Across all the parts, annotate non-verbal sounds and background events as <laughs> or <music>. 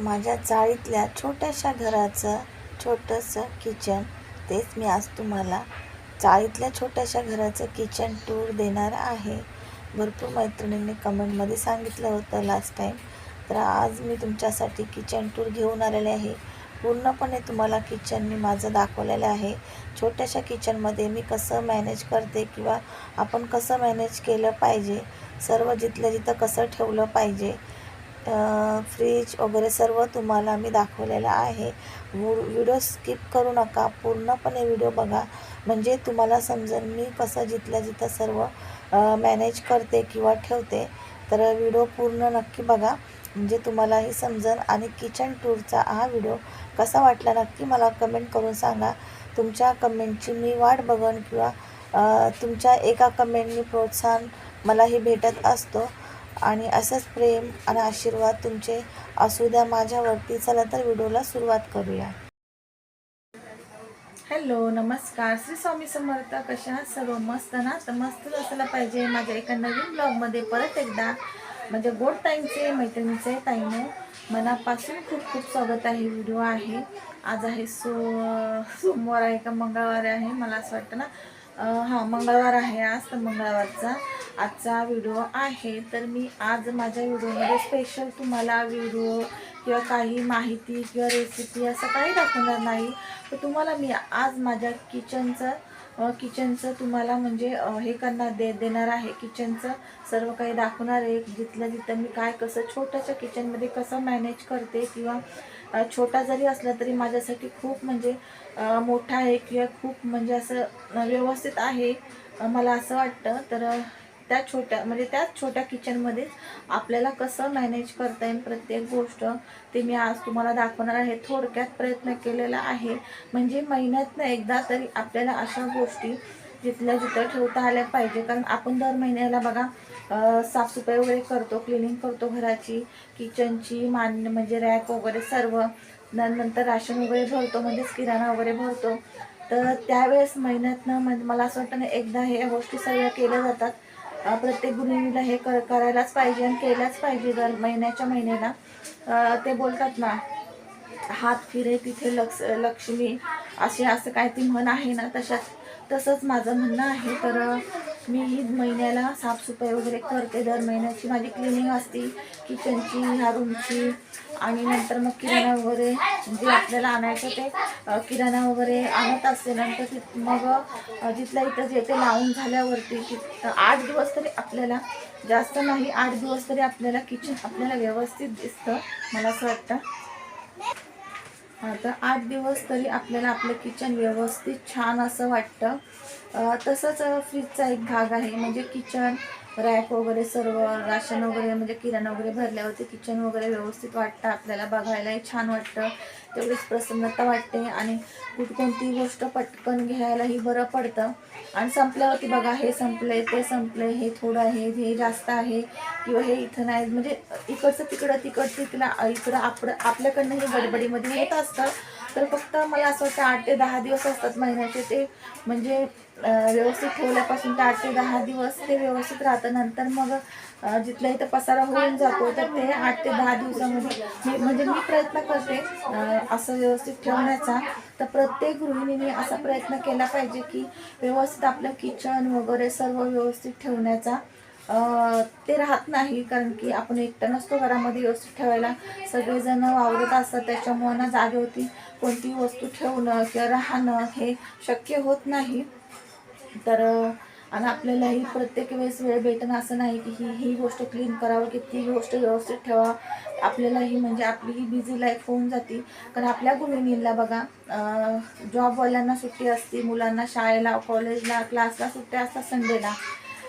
माझ्या चाळीतल्या छोट्याशा घराचं छोटंसं किचन तेच मी आज तुम्हाला चाळीतल्या छोट्याशा घराचं किचन टूर देणार आहे. भरपूर मैत्रिणींनी कमेंटमध्ये सांगितलं होतं लास्ट टाईम तर आज मी तुमच्यासाठी किचन टूर घेऊन आलेले आहे. पूर्णपणे तुम्हाला किचन मी माझं दाखवलेलं आहे. छोट्याशा किचनमध्ये मी कसं मॅनेज करते किंवा आपण कसं मॅनेज केलं पाहिजे? सर्व जिथलं जिथं कसं ठेवलं पाहिजे? फ्रीज वगैरे सर्व तुम्हाला मी दाखवलेलं आहे. व्हिडिओ स्किप करू नका. पूर्णपणे व्हिडिओ बघा. म्हणजे तुम्हाला समजेल मी कसं जिथल्या जिथं सर्व मॅनेज करते किंवा ठेवते तर व्हिडिओ पूर्ण नक्की बघा. म्हणजे तुम्हालाही समजेल. आणि किचन टूरचा हा व्हिडिओ कसा वाटला नक्की मला कमेंट करून सांगा. तुमच्या कमेंटची मी वाट बघन किंवा तुमच्या एका कमेंटनी प्रोत्साहन मलाही भेटत असतो. आणि असंच प्रेम आणि आशीर्वाद तुमचे असू द्या माझ्यावरती. चला तर व्हिडिओला सुरुवात करूया. हॅलो नमस्कार. श्री स्वामी समर्थ कशा आहात? सर्व मस्त ना? तर मस्त असायला पाहिजे. माझ्या एका नवीन ब्लॉगमध्ये परत एकदा म्हणजे गोड ताईंचे मैत्रिणीचे ताईने मनापासून खूप खूप स्वागत आहे. व्हिडिओ आहे. आज आहे सो सोमवार आहे का मंगळवार आहे? मला असं वाटतं ना हां मंगळवार आहे आज तर मंगळवारचा आजचा व्हिडिओ आहे. तर मी आज माझ्या व्हिडिओमध्ये स्पेशल तुम्हाला व्हिडिओ किंवा काही माहिती किंवा रेसिपी असं काही दाखवणार नाही. तर तुम्हाला मी आज माझ्या किचनचं किचनचं तुम्हाला म्हणजे हे करणार दे देणार आहे. किचनचं सर्व काही दाखवणार आहे. जिथलं जिथं मी काय कसं छोट्याशा किचनमध्ये कसं मॅनेज करते किंवा छोटा जरी असला तरी माझ्यासाठी खूप म्हणजे मोठा आहे किंवा खूप म्हणजे असं व्यवस्थित आहे मला असं वाटतं. तर त्या छोट्या म्हणजे त्याच छोट्या किचनमध्ये आपल्याला कसं मॅनेज करता येईल प्रत्येक गोष्ट ते मी आज तुम्हाला दाखवणार आहे. थोडक्यात प्रयत्न केलेला आहे. म्हणजे महिन्यातनं एकदा तरी आपल्याला अशा गोष्टी जिथल्या जिथं ठेवता आल्या पाहिजे. कारण आपण दर महिन्याला बघा साफसफाई वगैरे करतो क्लिनिंग करतो घराची किचनची मान म्हणजे रॅक वगैरे सर्व. न- नंतर राशन वगैरे भरतो म्हणजेच किराणा वगैरे भरतो. तर त्यावेळेस महिन्यातनं म्हणजे मला असं वाटतं ना एकदा ह्या गोष्टी सगळ्या केल्या जातात. प्रत्येक गृहिणीला हे कर करायलाच पाहिजे आणि केल्याच पाहिजे दर महिन्याच्या महिन्याला. ते बोलतात ना हात फिरे तिथे लक्ष लक्ष्मी असे असं काय ती म्हण आहे ना तशात तसंच माझं म्हणणं आहे. तर मी ही महिन्याला साफसफाई वगैरे करते दर महिन्याची माझी क्लिनिंग असते किचनची ह्या रूमची आणि नंतर मग किराणा वगैरे जे आपल्याला आणायचं ते किराणा वगैरे आणत असते. नंतर ति मग जिथल्या इथं जे ते लावून झाल्यावरती आठ दिवस तरी आपल्याला जास्त नाही आठ दिवस तरी आपल्याला किचन आपल्याला व्यवस्थित दिसतं मला असं वाटतं. आता आठ दिवस तरी आपल्याला आपलं किचन व्यवस्थित छान असं वाटतं. तसंच फ्रीजचा एक भाग आहे. म्हणजे किचन रॅक वगैरे सर्व राशन वगैरे म्हणजे किराणा वगैरे भरल्यावरती किचन वगैरे व्यवस्थित वाटतं आपल्याला बघायलाही छान वाटतं. तेवढीच प्रसन्नता वाटते आणि कुठ गोष्ट पटकन घ्यायलाही बरं पडतं. आणि संपल्यावरती बघा हे संपलंय ते संपलंय हे थोडं आहे हे जास्त आहे किंवा हे इथं नाही. म्हणजे इकडचं तिकडं तिकडचं तिकडं इकडं आपलं आपल्याकडनं हे गडबडीमध्ये होत असतं. तर फक्त मला असं वाटतं आठ ते दहा दिवस असतात महिन्याचे ते. म्हणजे व्यवस्थित ठेवल्यापासून ते आठ ते दहा दिवस ते व्यवस्थित राहतं. नंतर मग जिथल्या इथं पसारा होऊन जातो तर ते आठ ते दहा दिवसामध्ये मी म्हणजे मी प्रयत्न करते असं व्यवस्थित ठेवण्याचा. तर प्रत्येक गृहिणीने असा प्रयत्न केला पाहिजे की व्यवस्थित आपलं किचन वगैरे सर्व व्यवस्थित ठेवण्याचा. ते राहत नाही कारण की आपण एकटं नसतो घरामध्ये व्यवस्थित ठेवायला. सगळेजण वावरत असतात त्याच्यामुळं ना जागे होती कोणती वस्तू ठेवणं किंवा राहणं हे शक्य होत नाही. तर आणि आपल्यालाही प्रत्येक वेळेस वेळ भेटणं असं नाही की ही ही गोष्ट क्लीन करावं की ती गोष्ट व्यवस्थित ठेवा. आपल्यालाही म्हणजे आपली ही बिझी लाईफ होऊन जाते. कारण आपल्या गृहिणींना बघा जॉबवाल्यांना सुट्टी असते मुलांना शाळेला कॉलेजला क्लासला सुट्ट्या असतात संडेला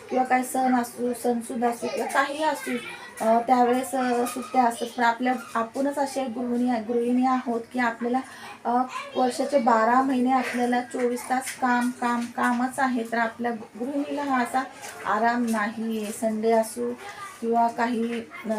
किंवा काही सण असू सणसुद्धा असू किंवा काही असू त्यावेळेस सुट्ट्या असतात. पण आपल्या आपणच असे गृहिणी गृहिणी आहोत की आपल्याला वर्षाचे बारा महिने आपल्याला चोवीस तास काम काम कामच आहे. तर आपल्या गृहिणीला हा असा आराम नाही. संडे असू किंवा काही अ,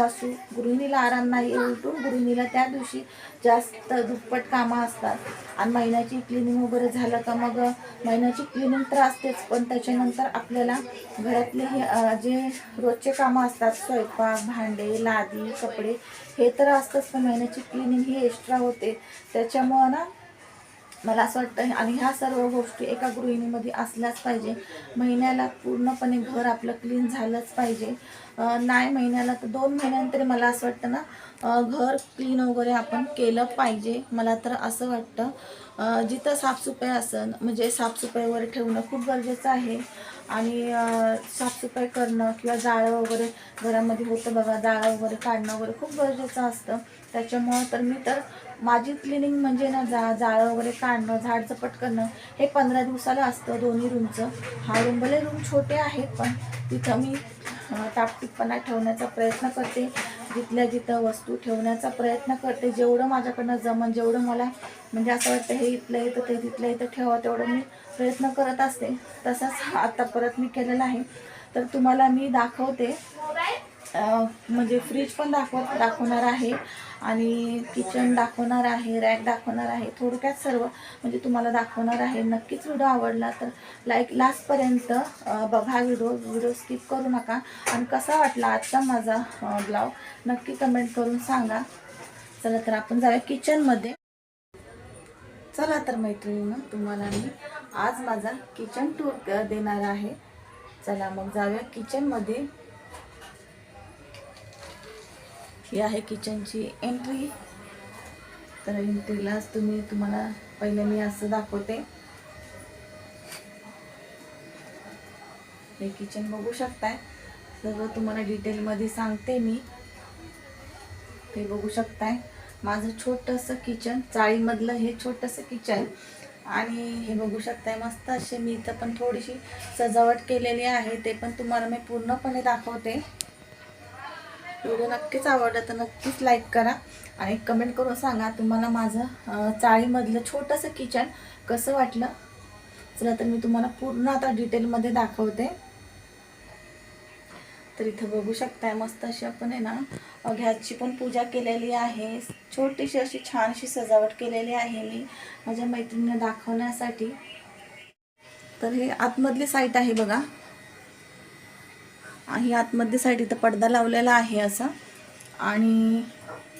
असू गृहिणीला आराम नाही उलटून गृहिणीला त्या दिवशी जास्त दुप्पट कामं असतात. आणि महिन्याची क्लिनिंग वगैरे झालं का मग महिन्याची क्लिनिंग तर असतेच पण त्याच्यानंतर आपल्याला घरातले हे जे रोजचे कामं असतात स्वयंपाक भांडे लादी कपडे हे तर असतंच पण महिन्याची क्लिनिंग ही एक्स्ट्रा होते. त्याच्यामुळं ना मला असं वाटतं आणि ह्या सर्व गोष्टी एका गृहिणीमध्ये असल्याच पाहिजे. महिन्याला पूर्णपणे घर आपलं क्लीन झालंच पाहिजे. नाही महिन्याला तर दोन महिन्यांतरी मला असं वाटतं ना घर क्लीन वगैरे आपण केलं पाहिजे. मला तर असं वाटतं. जिथं साफसफाई असन म्हणजे साफसफाई वगैरे ठेवणं खूप गरजेचं आहे. आणि साफसफाई करणं किंवा जाळं वगैरे घरामध्ये होतं बघा जाळं वगैरे काढणं वगैरे खूप गरजेचं असतं. त्याच्यामुळं तर मी तर माझी क्लिनिंग म्हणजे ना जा जाळं वगैरे काढणं झाड चपट करणं हे पंधरा दिवसाला असतं दोन्ही रूमचं हा रूम भले रूम छोटे आहेत पण तिथं मी अं, ठेवण्याचा प्रयत्न करते. जिथल्या जिथं वस्तू ठेवण्याचा प्रयत्न करते. जेवढं माझ्याकडनं जमन जेवढं मला म्हणजे असं वाटतं हे इथलं इथं ते तिथलं इथं ठेवा तेवढं मी प्रयत्न करत असते. तसंच आता परत मी केलेला आहे. तर तुम्हाला मी दाखवते. म्हणजे फ्रीज पण दाखव दाखवणार आहे. आणि किचन दाखवणार आहे रॅक दाखवणार आहे थोडक्यात सर्व म्हणजे तुम्हाला दाखवणार आहे. नक्कीच व्हिडिओ आवडला तर लाईक लास्टपर्यंत बघा व्हिडिओ व्हिडिओ स्किप करू नका. आणि कसा वाटला आजचा माझा ब्लॉग नक्की कमेंट करून सांगा. चला तर आपण जाऊया किचनमध्ये चला तर मैत्रिणीनं तुम्हाला मी आज माझा किचन टूर देणार आहे. चला मग जाऊया किचनमध्ये ही आहे किचनची एंट्री तर एंट्रीलाच तुम्ही तुम्हाला पहिले मी असं दाखवते. हे किचन बघू शकताय. सगळं तुम्हाला डिटेलमध्ये सांगते मी. ते बघू शकताय. माझं छोटंसं किचन चाळीमधलं हे छोटंसं किचन आणि हे बघू शकताय मस्त असे मी इथं पण थोडीशी सजावट केलेली आहे. ते पण तुम्हाला मी पूर्णपणे दाखवते. व्हिडिओ नक्कीच आवडला तर नक्कीच लाईक करा आणि कमेंट करून सांगा तुम्हाला माझं चाळीमधलं छोटंसं किचन कसं वाटलं. चला तर मी तुम्हाला पूर्ण आता डिटेलमध्ये दाखवते. तर इथं बघू शकताय मस्त अशी आपण आहे ना घ्याची पण पूजा केलेली आहे. छोटीशी अशी छानशी सजावट केलेली आहे मी माझ्या मैत्रिणीला दाखवण्यासाठी. तर हे आतमधली साईट आहे बघा. ही आतमध्ये साईड इथं पडदा लावलेला आहे असा. आणि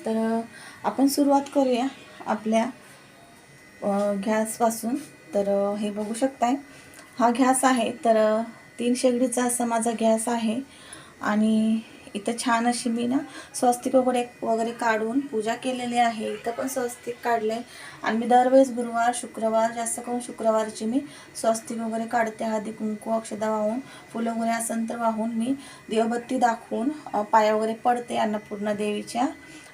तर आपण सुरुवात करूया आपल्या गॅसपासून. तर हे बघू शकताय. हा गॅस आहे तर तीन शेगडीचा असा माझा गॅस आहे. आणि इथं छान अशी मी ना स्वस्तिक वगैरे वगैरे काढून पूजा केलेली आहे. इथं पण स्वस्तिक काढले आणि मी दरवेळेस गुरुवार शुक्रवार जास्त करून शुक्रवारची मी स्वस्तिक वगैरे काढते. हळदी कुंकू अक्षदा वाहून फुलं वगैरे असेल तर वाहून मी दिवबत्ती दाखवून पाया वगैरे पडते अन्नपूर्णा देवीच्या.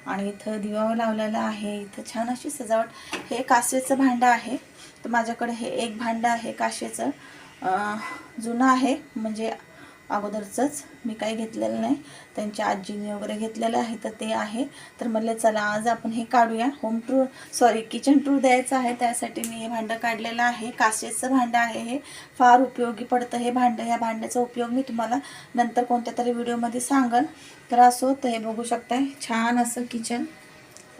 आणि इथं दिवा लावलेला आहे. इथं छान अशी सजावट. हे काशेचं भांडं आहे. तर माझ्याकडे हे एक भांडं आहे काशेचं. जुनं आहे. म्हणजे अगोदरचंच मी काही घेतलेलं नाही. त्यांच्या आजीने वगैरे घेतलेलं आहे तर ते आहे. तर म्हणलं चला आज आपण हे काढूया. Home tour sorry kitchen tour द्यायचं आहे. त्यासाठी मी हे भांडं काढलेलं आहे. काचेचं भांडं आहे हे. फार उपयोगी पडतं हे भांडं. ह्या भांड्याचा उपयोग मी तुम्हाला नंतर कोणत्या तरी व्हिडिओमध्ये सांगन. तर असो तर हे बघू शकताय. छान असं किचन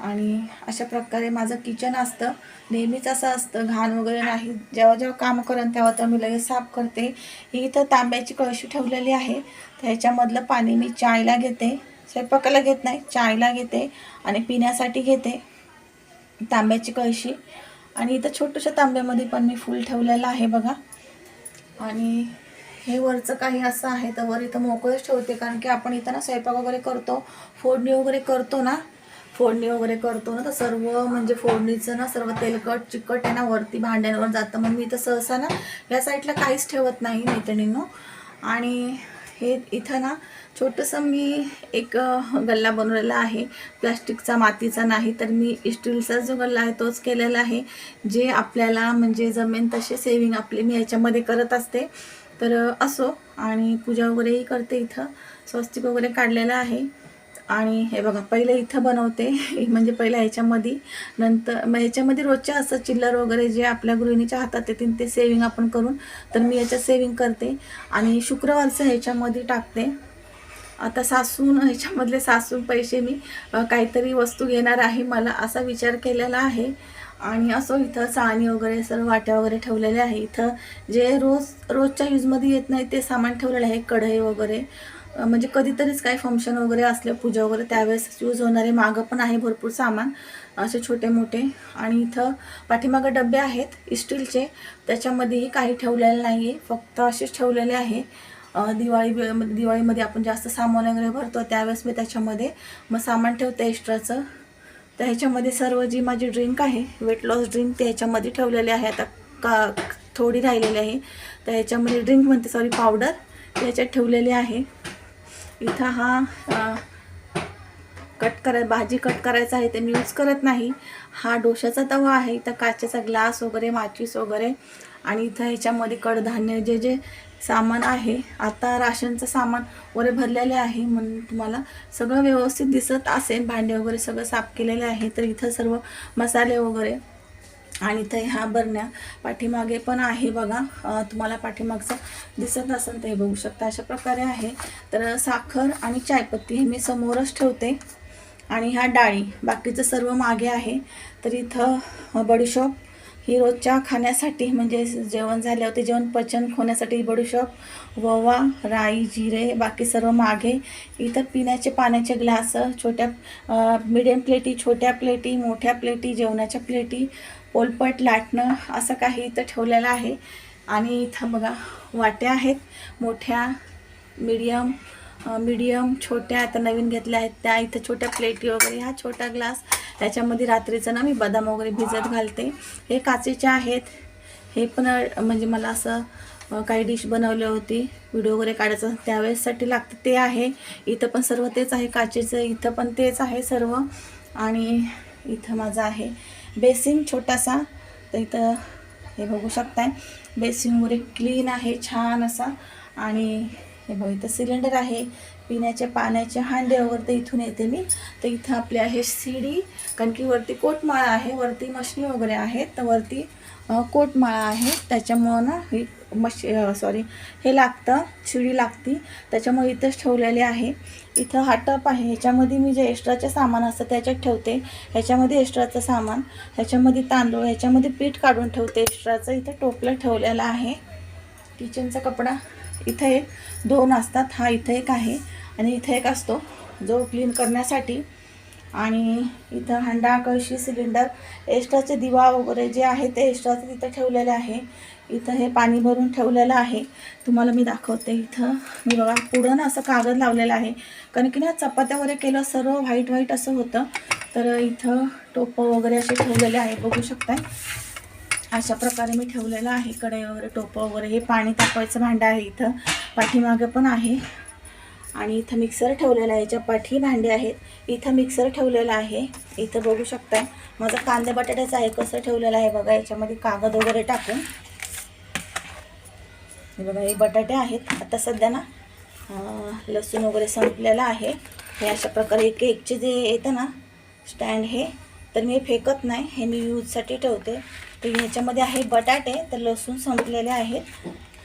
आणि अशा प्रकारे माझं किचन असतं. नेहमीच असं असतं घाण वगैरे नाही. जेव्हा जेव्हा काम करेन तेव्हा तर मी लगेच साफ करते. ही इथं तांब्याची कळशी ठेवलेली आहे. त्याच्यामधलं ह्याच्यामधलं पाणी मी चायला घेते. स्वयंपाकाला घेत नाही चायला घेते आणि पिण्यासाठी घेते तांब्याची कळशी. आणि इथं छोट्याशा तांब्यामध्ये पण मी फुल ठेवलेलं आहे बघा. आणि हे वरचं काही असं आहे तर वर इथं मोकळंच ठेवते. कारण की आपण इथं ना स्वयंपाक वगैरे करतो फोडणी वगैरे करतो ना फोडणी वगैरे करतो ना तर सर्व म्हणजे फोडणीचं ना सर्व तेलकट चिकट आहे ना वरती भांड्यांवर जातं. मग मी तर सहसा ना या साईडला काहीच ठेवत नाही मैत्रिणींनो. आणि हे इथं ना छोटंसं मी एक गल्ला बनवलेला आहे. प्लास्टिकचा मातीचा नाही तर मी स्टीलचा जो गल्ला आहे तोच केलेला आहे. जे आपल्याला म्हणजे जमेन तसे सेविंग आपली मी याच्यामध्ये करत असते. तर असो. आणि पूजा वगैरेही करते इथं. स्वस्तिक वगैरे काढलेलं आहे. आणि हे बघा पहिले इथं बनवते. <laughs> म्हणजे पहिल्या ह्याच्यामध्ये नंतर मग ह्याच्यामध्ये रोजच्या असं चिल्लर वगैरे जे आपल्या गृहिणीच्या हातात येतील ते सेविंग आपण करून तर मी याच्यात सेविंग करते. आणि शुक्रवारचं ह्याच्यामध्ये टाकते. आता सासून ह्याच्यामधले सासून पैसे मी काहीतरी वस्तू घेणार आहे मला असा विचार केलेला आहे. आणि असं इथं चाळणी वगैरे सर्व वाट्या वगैरे ठेवलेल्या आहे. इथं जे रोज रोजच्या यूजमध्ये येत नाही ते सामान ठेवलेलं आहे कढई वगैरे. म्हणजे कधीतरीच काही फंक्शन वगैरे असलं पूजा वगैरे त्यावेळेस यूज होणारे मागं पण आहे भरपूर सामान असे छोटे मोठे. आणि इथं पाठीमागं डबे आहेत स्टीलचे त्याच्यामध्येही काही ठेवलेलं नाही आहे फक्त असेच ठेवलेले आहे. दिवाळी दिवाळीमध्ये आपण जास्त सामान वगैरे भरतो त्यावेळेस मी त्याच्यामध्ये मग सामान ठेवते एक्स्ट्राचं तर ह्याच्यामध्ये सर्व जी माझी ड्रिंक आहे वेट लॉस ड्रिंक ते ह्याच्यामध्ये ठेवलेले आहे. आता का थोडी राहिलेली आहे. तर ह्याच्यामध्ये ड्रिंक म्हणते सॉरी पावडर याच्यात ठेवलेली आहे. इथं हा कट कराय भाजी कट करायचा आहे ते मी यूज करत नाही. हा डोशाचा तवा आहे इथं काचेचा ग्लास वगैरे माचीस वगैरे आणि इथं ह्याच्यामध्ये कडधान्य जे जे सामान आहे आता राशनचं सामान वगैरे भरलेले आहे म्हणून तुम्हाला सगळं व्यवस्थित दिसत असेल. भांडे वगैरे सगळं साफ केलेले आहे तर इथं सर्व मसाले वगैरे आणि इथं ह्या बरण्या पाठीमागे पण आहे बघा. तुम्हाला पाठीमागचं दिसत असेल ते बघू शकता. अशा प्रकारे आहे. तर साखर आणि चायपत्ती हे मी समोरच ठेवते. आणि ह्या डाळी बाकीचं सर्व मागे आहे. तर इथं बडीशॉप ही रोजच्या खाण्यासाठी म्हणजे जेवण झाल्यावर जेवण पचन होण्यासाठी बडीशॉप ववा राई जिरे बाकी सर्व मागे. इथं पिण्याचे पाण्याचे ग्लास छोट्या मिडियम प्लेटी छोट्या प्लेटी मोठ्या प्लेटी जेवणाच्या प्लेटी पोलपट लाटणं असं काही इथं ठेवलेलं आहे. आणि इथं बघा वाट्या आहेत. मोठ्या मीडियम मीडियम छोट्या आता नवीन घेतल्या आहेत. त्या इथं छोट्या प्लेटी वगैरे हा छोटा ग्लास त्याच्यामध्ये रात्रीचं ना मी बदाम वगैरे भिजत घालते. हे काचेचे आहेत. हे पण म्हणजे मला असं काही डिश बनवली होती. व्हिडिओ वगैरे काढायचं त्यावेळेससाठी लागतं. ते आहे. इथं पण सर्व तेच आहे. काचेचं इथं पण तेच आहे सर्व. आणि इथं माझं आहे. बेसिन छोटासा तर इथं हे बघू शकताय. बेसिन वगैरे क्लीन आहे छान असा. आणि हे बघ इथं सिलेंडर आहे. पिण्याचे पाण्याचे हांडे वगैरे तर इथून येते मी. तर इथं आपले आहे सीडी कारण की वरती कोटमाळा आहे वरती मशनी वगैरे आहेत तर वरती कोटमाळा आहे. त्याच्यामुळं ना ही मश सॉरी हे लागतं शिडी लागती. त्याच्यामुळे इथंच ठेवलेले आहे. इथं हा टप आहे. ह्याच्यामध्ये मी जे एक्स्ट्राचे सामान असतं त्याच्यात ठेवते. ह्याच्यामध्ये एक्स्ट्राचं सामान ह्याच्यामध्ये तांदूळ ह्याच्यामध्ये पीठ काढून ठेवते. एक्स्ट्राचं इथं टोपलं ठेवलेलं आहे. किचनचा कपडा इथं एक दोन असतात. हा इथं एक आहे आणि इथं एक असतो जो क्लीन करण्यासाठी. आणि इथं हंडा कळशी सिलेंडर एक्स्ट्राचे दिवा वगैरे जे आहे ते एक्स्ट्राचं तिथं ठेवलेलं आहे. इथं हे पाणी भरून ठेवलेलं आहे. तुम्हाला मी दाखवते इथं. मी बघा पुढं ना असं कागद लावलेलं आहे. कारण की ना चपात्या वगैरे केलं सर्व व्हाईट व्हाईट असं होतं. तर इथं टोपं वगैरे असे ठेवलेले आहे बघू शकताय. अशा प्रकारे मी ठेवलेलं आहे कढई वगैरे टोपं वगैरे. हे पाणी तापवायचं भांडं आहे इथं. पाठीमागे पण आहे. आणि इथं मिक्सर ठेवलेला आहे. याच्या पाठी भांडे आहेत इथं मिक्सर ठेवलेला आहे. इथं बघू शकताय. माझं कांदा बटाट्याचं आहे कसं ठेवलेलं आहे बघा. याच्यामध्ये कागद वगैरे टाकून. हे बघा हे बटाटे आहेत. आता सध्या ना लसूण वगैरे संपलेलं आहे. हे अशा प्रकारे केकचे जे येतं ना स्टँड हे तर मी फेकत नाही. हे मी यूजसाठी ठेवते. तर ह्याच्यामध्ये आहे बटाटे तर लसूण संपलेले आहेत.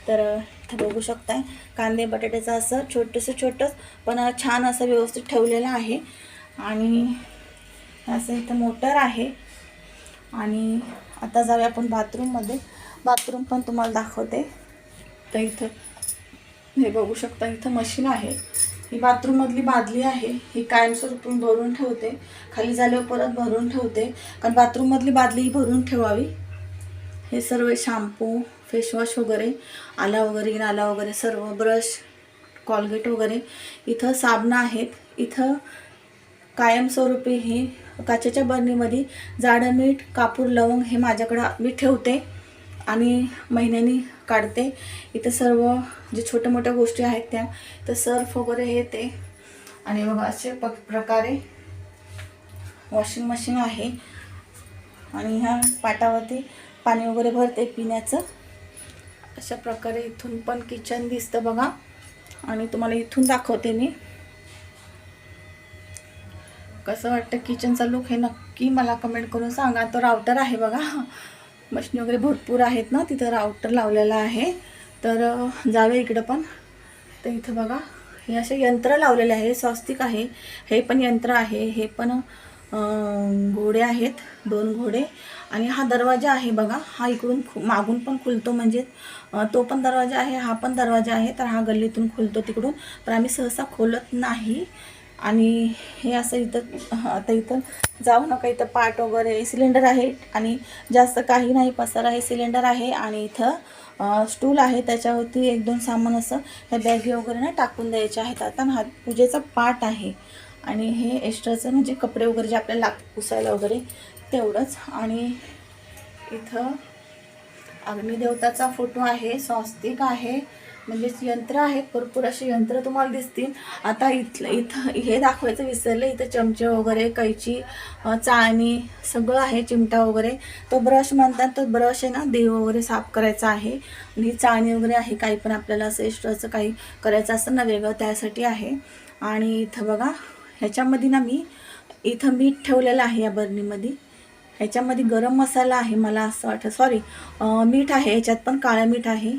तर इथं बघू शकताय कांदे बटाट्याचं असं छोटंसं छोटंच पण छान असं व्यवस्थित ठेवलेलं आहे. आणि असं इथं मोटर आहे. आणि आता जाऊया आपण बाथरूममध्ये बाथरूम पण तुम्हाला दाखवते. शकता इथं? हे बघू शकता इथं मशीन आहे. ही बाथरूममधली बादली आहे. ही कायमस्वरूपी भरून ठेवते. खाली झाल्यावर परत भरून ठेवते. कारण बाथरूममधली बादली ही भरून ठेवावी. हे सर्व शॅम्पू फेसवॉश वगैरे आला वगैरे नाला वगैरे सर्व ब्रश कॉलगेट वगैरे इथं साबणं आहेत. इथं कायमस्वरूपी हे काचेच्या बरणीमध्ये जाडं मीठ कापूर लवंग हे माझ्याकडं मी ठेवते. आणि महिन्यानी काढते. इथं सर्व जे छोट्या मोठ्या गोष्टी आहेत त्या तर सर्फ वगैरे हे ते. आणि बघा असे प प्रकारे वॉशिंग मशीन आहे. आणि ह्या पाटावरती पाणी वगैरे भरते पिण्याचं. अशा प्रकारे इथून पण किचन दिसतं बघा. आणि तुम्हाला इथून दाखवते मी. कसं वाटतं किचनचा लुक हे नक्की मला कमेंट करून सांगा. तो रावटर आहे बघा. मशनी वगैरे भरपूर आहेत ना तिथं राऊटर लावलेला आहे. तर जावे जाऊया इकडं पण. तर इथं बघा हे असे यंत्र लावलेले आहे स्वस्तिक आहे. हे पण यंत्र आहे हे पण घोडे आहेत दोन घोडे. आणि हा दरवाजा आहे बघा हा इकडून खु मागून पण खुलतो म्हणजे तो पण दरवाजा आहे हा पण दरवाजा आहे. तर हा गल्लीतून खुलतो तिकडून. तर आम्ही सहसा खोलत नाही. आणि हे असं इथं आता इथं जाऊ नका इथं पाट वगैरे सिलेंडर आहे आणि जास्त काही नाही पसारा हे सिलेंडर आहे आणि इथं स्टूल आहे. त्याच्यावरती एक दोन सामान असं ह्या बॅगी वगैरे ना टाकून द्यायचे आहेत. आता ना हा पूजेचा पाट आहे. आणि हे एक्स्ट्राचं म्हणजे कपडे वगैरे जे आपल्याला लाग पुसायला वगैरे तेवढंच. आणि इथं अग्निदेवताचा फोटो आहे स्वस्तिक आहे. म्हणजेच यंत्र आहेत भरपूर असे यंत्र तुम्हाला दिसतील. आता इथलं इथं हे दाखवायचं विसरलं इथं चमचे वगैरे कैची चाळणी सगळं आहे चिमटा वगैरे. तो ब्रश म्हणतात तो ब्रश आहे ना देव वगैरे साफ करायचा आहे. आणि ही चाळणी वगैरे आहे काही पण आपल्याला असं एक्स्ट्राचं काही करायचं असतं ना वेगळं त्यासाठी आहे. आणि इथं बघा ह्याच्यामध्ये ना मी इथं मीठ ठेवलेलं आहे या बरणीमध्ये. ह्याच्यामध्ये गरम मसाला आहे मला असं वाटतं सॉरी मीठ आहे ह्याच्यात पण काळं मीठ आहे.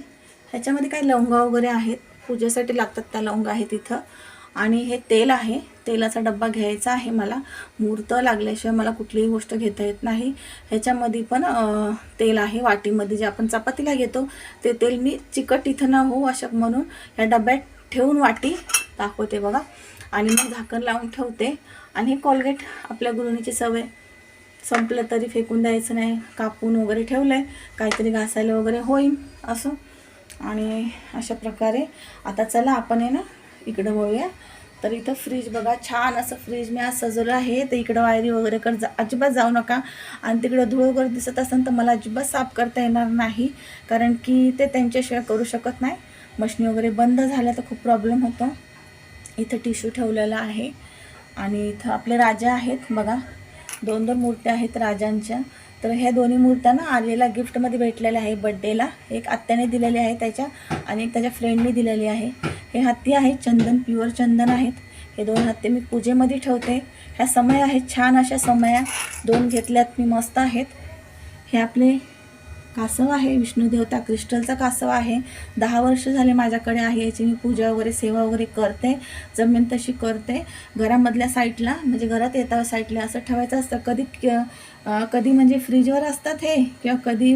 ह्याच्यामध्ये काही लवंगा वगैरे आहेत. पूजेसाठी लागतात त्या लवंगा आहेत इथं. आणि हे तेल आहे. तेलाचा डब्बा घ्यायचा आहे मला. मूर्त लागल्याशिवाय मला कुठलीही गोष्ट घेता येत नाही. ह्याच्यामध्ये पण तेल आहे वाटीमध्ये. जे आपण चपातीला घेतो ते तेल मी चिकट इथं न होऊ अशा म्हणून या डब्यात ठेवून वाटी दाखवते बघा. आणि मग झाकण लावून ठेवते. आणि हे कॉलगेट आपल्या गृहिणीची सवय. संपलं तरी फेकून द्यायचं नाही. कापून वगैरे ठेवलं आहे काहीतरी घासायला वगैरे होईल असं. आणि अशा प्रकारे आता चला आपण आहे ना इकडं वळूया. तर इथं फ्रीज बघा छान असं फ्रीज मी आज सजवलं आहे. तर इकडं वायरी वगैरे कर जा अजिबात जाऊ नका. आणि तिकडं धूळ वगैरे दिसत असेल तर मला अजिबात साफ करता येणार नाही कारण की ते त्यांच्याशिवाय करू शकत नाही. मशनी वगैरे बंद झाल्या तर खूप प्रॉब्लेम होतो. इथं टिश्यू ठेवलेला आहे. आणि इथं आपले राजा आहेत बघा. दोन दोन मूर्त्या आहेत राजांच्या. तर ह्या दोन्ही मूर्त्या ना आलेला गिफ्टमध्ये भेटलेल्या आहे बड्डेला एक आत्याने दिलेली आहे त्याच्या आणि एक त्याच्या फ्रेंडने दिलेली आहे. हे हत्ती आहेत चंदन प्युअर चंदन आहेत. हे दोन हत्ती मी पूजेमध्ये ठेवते. ह्या समय आहेत छान अशा समया. दोन घेतल्यात मी मस्त आहेत. हे आपले कासव आहे विष्णुदेवता क्रिस्टलचा कासव आहे. दहा वर्ष झाले माझ्याकडे आहे याची मी पूजा वगैरे सेवा वगैरे करते. जमेन तशी करते. घरामधल्या साईडला म्हणजे घरात येता साईडला असं ठेवायचं असतं. कधी क- कधी म्हणजे फ्रीजवर असतात हे किंवा कधी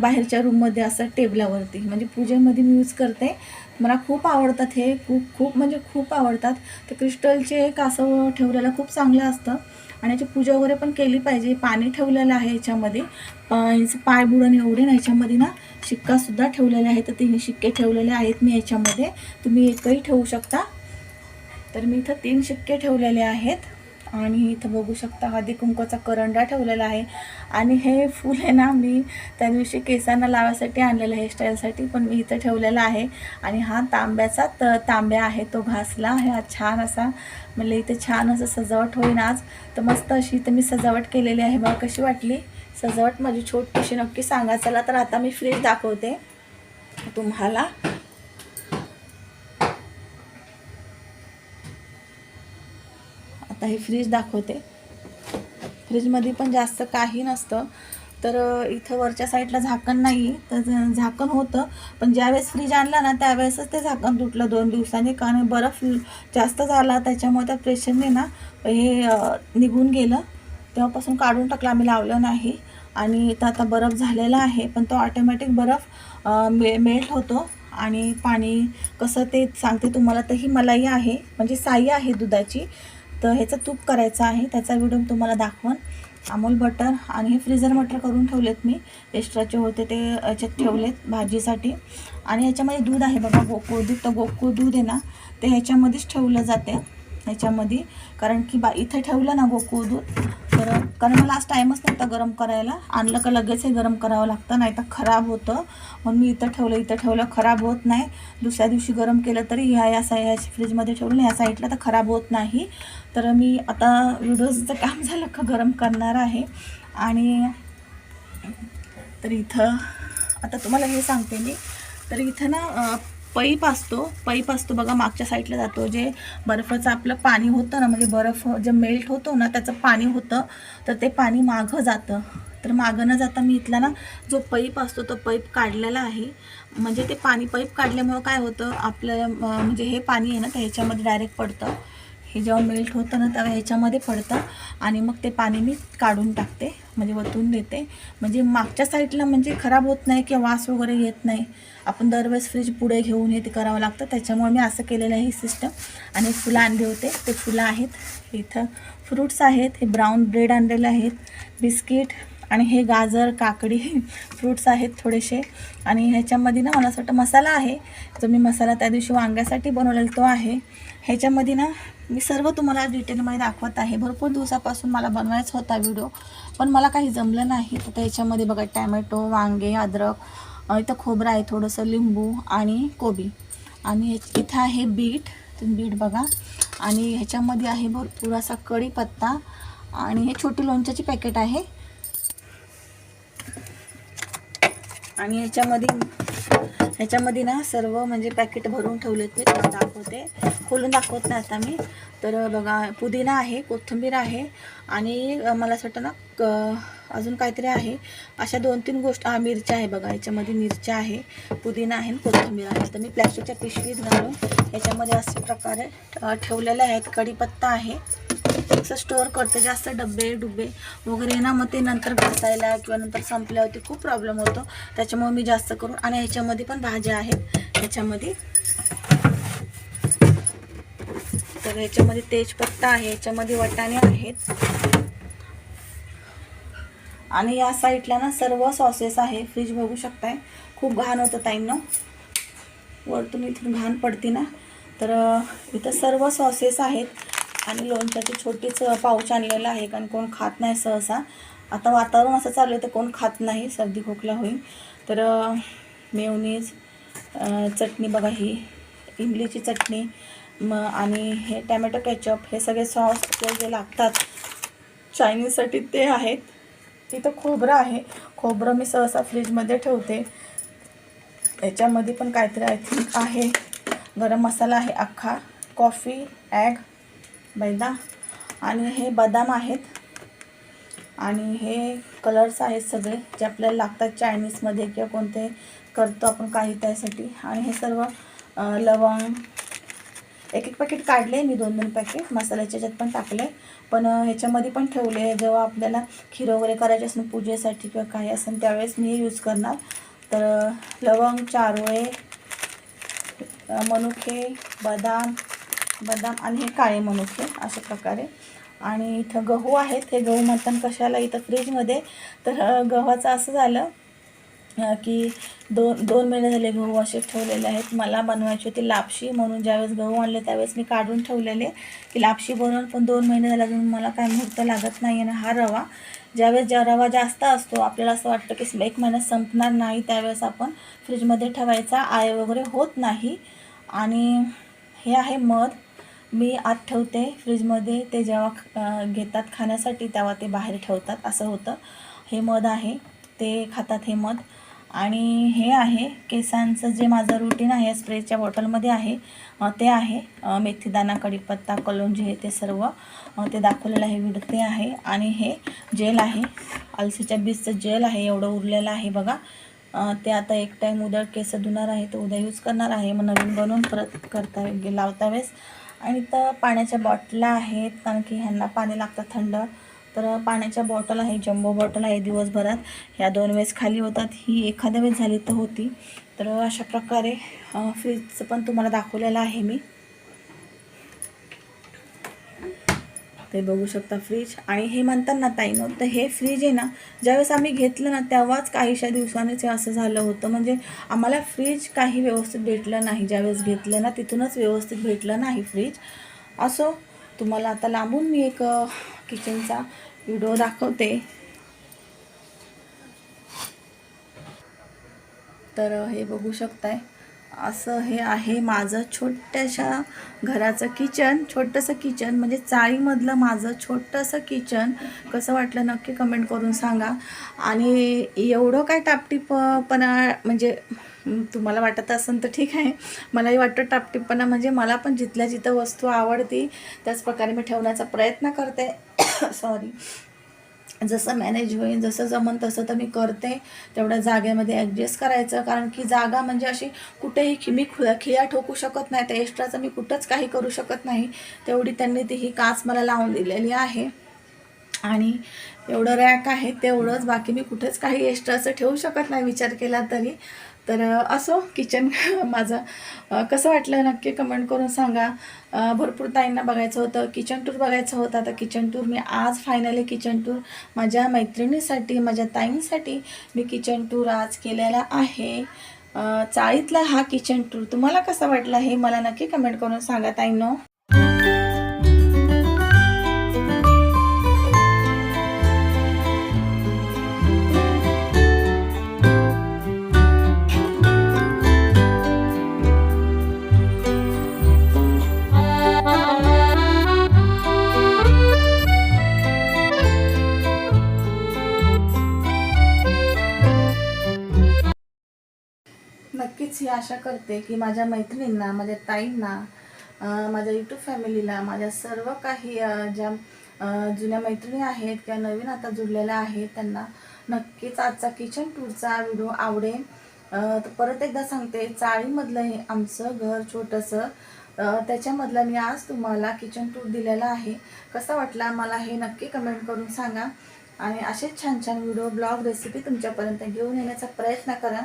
बाहेरच्या रूममध्ये असतात टेबलावरती. म्हणजे पूजेमध्ये मी यूज करते. मला खूप आवडतात हे खूप खूप म्हणजे खूप आवडतात. ते क्रिस्टलचे कासव ठेवलेलं खूप चांगलं असतं. आणि याची पूजा वगैरे पण केली पाहिजे. पाणी ठेवलेलं आहे याच्यामध्ये. प- याचं पाय बुडून एवढे ना याच्यामध्ये ना शिक्कासुद्धा ठेवलेले आहेत. तर तीन शिक्के ठेवलेले आहेत मी याच्यामध्ये. तुम्ही एकही ठेवू शकता. तर मी इथं तीन शिक्के ठेवलेले आहेत. आणि इथं बघू शकता हळदी कुंकवाचा करंडा ठेवलेला आहे. आणि हे फूल आहे ना मी त्या दिवशी केसांना लावायसाठी आणलेलं हेअरस्टाईलसाठी पण मी इथं ठेवलेला आहे. आणि हा तांब्याचा त तांब्या आहे तो घासला आहे. हा छान असा म्हणलं इथे छान असं सजावट होईन आज. तर मस्त अशी इथं मी सजावट केलेली आहे. बघा कशी वाटली? सजावट माझी छोटीशी नक्की सांगा. चला तर आता मी फ्रीज दाखवते तुम्हाला. आता हे फ्रीज दाखवते. फ्रीजमध्ये पण जास्त काही नसतं. तर इथं वरच्या साईडला झाकण नाही. तर झाकण होतं. पण ज्यावेळेस फ्रीज आणला ना त्यावेळेसच ते झाकण तुटलं दोन दिवसांनी. कारण बरफ जास्त झाला त्याच्यामुळे त्या प्रेशरने ना हे निघून गेलं. तेव्हापासून काढून टाकलं आम्ही लावलं नाही. आणि तर आता बरफ झालेला आहे. पण तो ऑटोमॅटिक बरफ मे मेल्ट होतो. आणि पाणी कसं ते सांगते तुम्हाला. तर ही मलाई आहे. म्हणजे साई आहे दुधाची. तर ह्याचं तूप करायचं आहे त्याचा व्हिडिओ तुम्हाला दाखवून. अमूल बटर आणि हे फ्रीझर मटर करून ठेवलेत मी. एक्स्ट्राचे होते ते याच्यात ठेवलेत भाजीसाठी. आणि ह्याच्यामध्ये दूध आहे बघा गोकुळ दूध तर गोकुळ दूध आहे ना ते ह्याच्यामध्येच ठेवलं जाते ह्याच्यामध्ये कारण की बा इथं ठेवलं ना गोकुळ दूध तर कारण मला आज टाईमच नव्हता गरम करायला. आणलं का लगेच हे गरम करावं लागतं नाही तर खराब होतं. म्हणून मी इथं ठेवलं इथं ठेवलं खराब होत नाही. दुसऱ्या दिवशी गरम केलं तरी ह्या या साय ह्याची फ्रीजमध्ये ठेवलं ह्या साईडला तर खराब होत नाही. तर मी आता विडोजचं काम <laughs> झालं का गरम करणार आहे. आणि तर इथं आता तुम्हाला हे सांगते मी. तर इथं ना अं, पाईप असतो पाईप असतो बघा मागच्या साईडला जातो जे बर्फाचं आपलं पाणी होतं ना म्हणजे बर्फ जे मेल्ट होतो ना त्याचं पाणी होतं तर ते पाणी मागं जातं. तर मागं न जाता मी इथला ना जो पैप असतो तो पैप काढलेला आहे. म्हणजे ते पाणी पैप काढल्यामुळं काय होतं आपलं म्हणजे हे पाणी आहे ना ते ह्याच्यामध्ये डायरेक्ट पडतं. हे जेव्हा मेल्ट होतं ना तेव्हा ह्याच्यामध्ये पडतं. आणि मग ते पाणी मी काढून टाकते. म्हणजे वतून देते. म्हणजे मागच्या साईडला म्हणजे खराब होत नाही किंवा वास वगैरे येत नाही. आपण दरवेळेस फ्रीज पुढे घेऊन हे ते करावं लागतं. त्याच्यामुळे मी असं केलेलं आहे ही सिस्टम आणि फुलं आणले होते. ते फुलं आहेत. इथं फ्रूट्स आहेत. हे ब्राऊन ब्रेड आणलेले आहेत. बिस्किट आणि हे गाजर काकडी <laughs> फ्रूट्स आहेत थोडेसे. आणि ह्याच्यामध्ये ना मला असं वाटतं मसाला आहे. जो मी मसाला त्या दिवशी वांग्यासाठी बनवलेला तो आहे. ह्याच्यामध्ये ना मी सर्व तुम्हाला डिटेलमध्ये दाखवत आहे. भरपूर दिवसापासून मला बनवायचा होता व्हिडिओ पण मला काही जमलं नाही. तर त्याच्यामध्ये बघा टॅमॅटो वांगे अद्रक इथं खोबरं आहे थोडंसं लिंबू आणि कोबी. आणि इथं आहे बीट. तुम्ही बीट बघा. आणि ह्याच्यामध्ये आहे भरपूर असा कढीपत्ता आणि हे छोटी लोणच्याची पॅकेट आहे. आणि ह्याच्यामध्ये ह्याच्यामध्ये ना सर्व म्हणजे पॅकेट भरून ठेवलेत मी तुम्हाला दाखवते. खोलून दाखवत नाही आता मी. तर बघा पुदिना आहे कोथिंबीर आहे आणि मला असं वाटतं ना क अजून काहीतरी आहे. अशा दोन तीन गोष्ट हा मिरच्या आहे बघा ह्याच्यामध्ये मिरच्या आहे पुदिना आहे आणि कोथिंबीर आहे. तर मी प्लॅस्टिकच्या पिशवीत घालून ह्याच्यामध्ये असे प्रकारे ठेवलेले आहेत. कढीपत्ता आहे. असं स्टोअर करते. जास्त डबे डुबे वगैरे ना मग ते नंतर घासायला किंवा नंतर संपल्यावरती खूप प्रॉब्लेम होतो. त्याच्यामुळे मी जास्त करून आणि ह्याच्यामध्ये पण भाज्या आहेत. ह्याच्यामध्ये तर ह्याच्यामध्ये तेजपत्ता आहे. ह्याच्यामध्ये वटाणे आहेत. आणि या साईडला ना सर्व सॉसेस आहे. फ्रीज बघू शकताय. खूप घाण होतं ताईंना वरतून इथून घाण पडते ना. तर इथं सर्व सॉसेस आहेत. आणि लोणच्याची छोटीच पाऊच आणलेलं आहे. कारण कोण खात नाही सहसा. आता वातावरण असं चालू आहे तर कोण खात नाही. सर्दी खोकला होईल. तर मेवनीज चटणी बघा ही. इमलीची चटणी म आणि हे टॅमॅटो केचप हे सगळे सॉस आपल्याला जे लागतात चायनीजसाठी ते आहेत. तिथं खोबरं आहे. खोबरं मी सहसा फ्रीजमध्ये ठेवते. याच्यामध्ये पण काहीतरी आय थिंक आहे. गरम मसाला आहे अख्खा. कॉफी ॲग मैदा. आणि हे बदाम आहेत. आणि हे कलर्स आहेत सगळे जे आपल्याला लागतात चायनीजमध्ये किंवा कोणते करतो आपण काही त्यासाठी. आणि हे सर्व लवंग. एक एक पॅकेट काढले मी दोन दोन पॅकेट मसाल्याच्या ह्याच्यात पण टाकले. पण ह्याच्यामध्ये पण ठेवले. जेव्हा आपल्याला खीर वगैरे करायची असेल पूजेसाठी किंवा काही असेल त्यावेळेस मी हे यूज करणार. तर लवंग चारोळे मनुके बदाम बदाम आणि हे काळे मनुके अशा प्रकारे. आणि इथं गहू आहेत. हे गहू म्हणताना कशाला इथं फ्रीजमध्ये? तर गव्हाचं असं झालं की दोन दोन महिने झाले गहू असे ठेवलेले आहेत. मला बनवायची होती लापशी म्हणून ज्यावेळेस गहू आणले त्यावेळेस मी काढून ठेवलेले. की लापशी बनवून पण दोन महिने झाले अजून मला काय मुहूर्त लागत नाही आणि हा रवा. ज्यावेळेस ज्या रवा जास्त असतो आपल्याला असं वाटतं की एक महिन्यात संपणार नाही त्यावेळेस आपण फ्रीजमध्ये ठेवायचा. आय वगैरे होत नाही. आणि हे आहे मध. मी आत ठेवते फ्रीजमध्ये. ते जेव्हा घेतात खाण्यासाठी तेव्हा ते बाहेर ठेवतात. असं होतं. हे मध आहे. ते खातात हे मध. आणि हे आहे केसांचं जे माझं रुटीन आहे स्प्रेच्या बॉटलमध्ये आहे ते आहे. मेथीदाना कडीपत्ता कढीपत्ता कलोंजी हे ते सर्व ते दाखवलेलं आहे व्हिडिओ ते आहे. आणि हे जेल आहे. अलसीच्या बीजचं जेल आहे एवढं उरलेलं आहे बघा. ते आता एक टाईम उद्या केस धुणार आहे तर उद्या यूज करणार आहे. मग नवीन बनवून परत करता लावता वेळेस. आणि तर पाण्याच्या बॉटल्या आहेत कारण की ह्यांना पाणी लागतं थंड. तर पाण्याच्या बॉटल आहे जम्बो बॉटल आहे दिवसभरात. ह्या दोन वेळेस खाली होतात. ही एखाद्या वेळेस झाली तर होती. तर अशा प्रकारे फ्रीजचं पण तुम्हाला दाखवलेलं आहे मी. ते बघू शकता फ्रीज आणि हे म्हणतात ना ताईनं तर हे फ्रीज आहे ना ज्यावेळेस आम्ही घेतलं ना तेव्हाच काहीशा दिवसांनीच हे असं झालं होतं. म्हणजे आम्हाला फ्रीज काही व्यवस्थित भेटलं नाही. ज्यावेळेस घेतलं ना तिथूनच व्यवस्थित भेटलं नाही फ्रीज असो तुम्हाला आता लांबून मी एक किचनचा व्हिडिओ दाखवते. तर हे बघू शकताय. असं हे आहे माझं छोट्याशा घराचं किचन छोटंसं किचन म्हणजे चाळीमधलं माझं छोटंसं किचन कसं वाटलं नक्की कमेंट करून सांगा. आणि एवढं काय टापटीपणा म्हणजे तुम्हाला वाटत असेल तर ठीक आहे. मलाही वाटतं टापटीपणा म्हणजे मला पण जिथल्या जिथं वस्तू आवडती त्याच प्रकारे मी ठेवण्याचा प्रयत्न करते. <coughs> सॉरी जसं मॅनेज होईल जसं जमन तसं तर मी करते. तेवढ्या जागेमध्ये ॲडजस्ट करायचं. कारण की जागा म्हणजे अशी कुठेही खि मी खु खिळा ठोकू शकत नाही. त्या एक्स्ट्राचं मी कुठंच काही करू शकत नाही. तेवढी त्यांनी ती ही काच मला लावून दिलेली आहे. आणि एवढं रॅक आहे तेवढंच. बाकी मी कुठेच काही एक्स्ट्राचं ठेवू शकत नाही विचार केला तरी. तर असो किचन <laughs> माझं. कसं वाटलं नक्की कमेंट करून सांगा. भरपूर ताईंना बघायचं होतं. किचन टूर बघायचं होतं. आता किचन टूर मी आज फायनली किचन टूर माझ्या मैत्रिणीसाठी माझ्या ताईंसाठी मी किचन टूर आज केलेला आहे. चाळीतला हा किचन टूर तुम्हाला कसा वाटला हे मला नक्की कमेंट करून सांगा ताईंनो. ही आशा करते की माझ्या मैत्रिणींना माझ्या ताईंना माझ्या यूट्यूब फॅमिलीला माझ्या सर्व काही ज्या जुन्या मैत्रिणी आहेत किंवा नवीन आता जुडलेल्या आहेत त्यांना नक्कीच आजचा किचन टूरचा व्हिडिओ आवडेल. तर परत एकदा सांगते चाळीमधलं हे आमचं घर छोटंसं त्याच्यामधला त्याच्यामधलं मी आज तुम्हाला किचन टूर दिलेला आहे. कसा वाटला मला हे नक्की कमेंट करून सांगा. आणि असेच छान छान व्हिडिओ ब्लॉग रेसिपी तुमच्यापर्यंत घेऊन येण्याचा प्रयत्न करा.